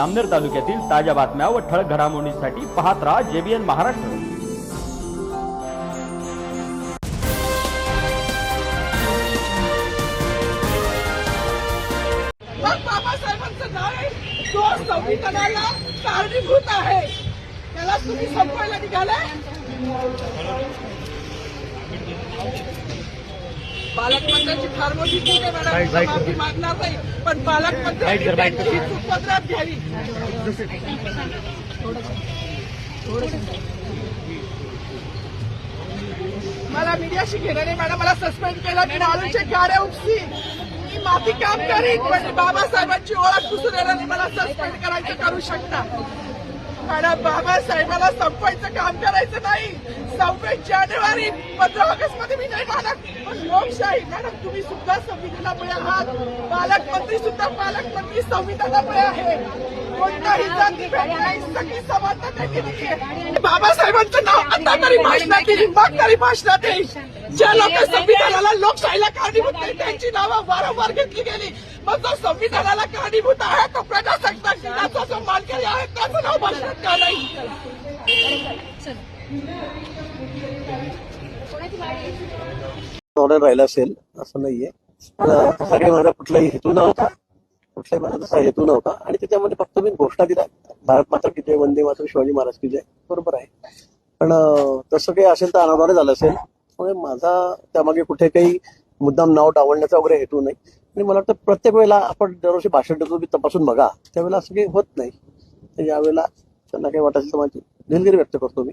अमनेर तालुक्यातील ताज्या बातम्या व ठळक घडामोडींसाठी पाहत राहा जेबीएन महाराष्ट्र. संविधानाला कारणीभूत आहे. त्याला तुम्ही संपवायला निघालाय? पालकमंत्र्यांची फार मोठी चूक आहे मॅडम माफी मागणार नाही पण पालकमंत्र्यांनी त्यांची उपद्रव घ्यावी मला मीडियाशी घेणं नाही मॅडम. मला सस्पेंड केलं. मी मालूचे गाड्या उपसी. मी माफी काम करीन पण बाबासाहेबांची ओळख पुसून येणार नाही. मला सस्पेंड करायचं करू शकता. मॅडम बाबासाहेबाला संपवायचं काम करायचं नाही. सव्वीस जानेवारी पंधरा ऑगस्टमध्ये मी नाही मानत पण लोकशाही मॅडम तुम्ही सुद्धा संविधानामुळे आहात. पालकमंत्री सुद्धा पालकमंत्री संविधानामुळे आहे. कोणताही जाती नाही सगळी समानता त्यांनी दिली आहे. बाबासाहेबांचं नाव आता तरी भाषणात येईल मग तरी भाषणात येईल ज्या लोक संविधानाला लोकशाहीला कारणीभूत नाही त्यांची नावं वारंवार घेतली गेली. मग जो संविधानाला कारणीभूत आहे तो प्रजासत्ताक दिनाचा जो मानकरी आहे त्याचं नाव भाषणात का नाही? ऑर्डर राहिला असेल असं नाहीये. सगळे माझा कुठलाही हेतू नव्हता. कुठलाही माझा तसा हेतू नव्हता. आणि त्याच्यामध्ये फक्त मी घोषणा दिला भारत मात्र की जय वंदे मात्र शिवाजी महाराज की जय. बरोबर आहे. पण तसं काही असेल तर अनाद्वारे झालं असेल. त्यामुळे माझा त्यामागे कुठे काही मुद्दाम नाव डावलण्याचा वगैरे हेतू नाही. आणि मला वाटतं प्रत्येक वेळेला आपण दरवर्षी भाषण देतो तपासून बघा. त्यावेळेला असं काही होत नाही. यावेळेला त्यांना काही वाटायचं तर माझी दिलगिरी व्यक्त करतो मी.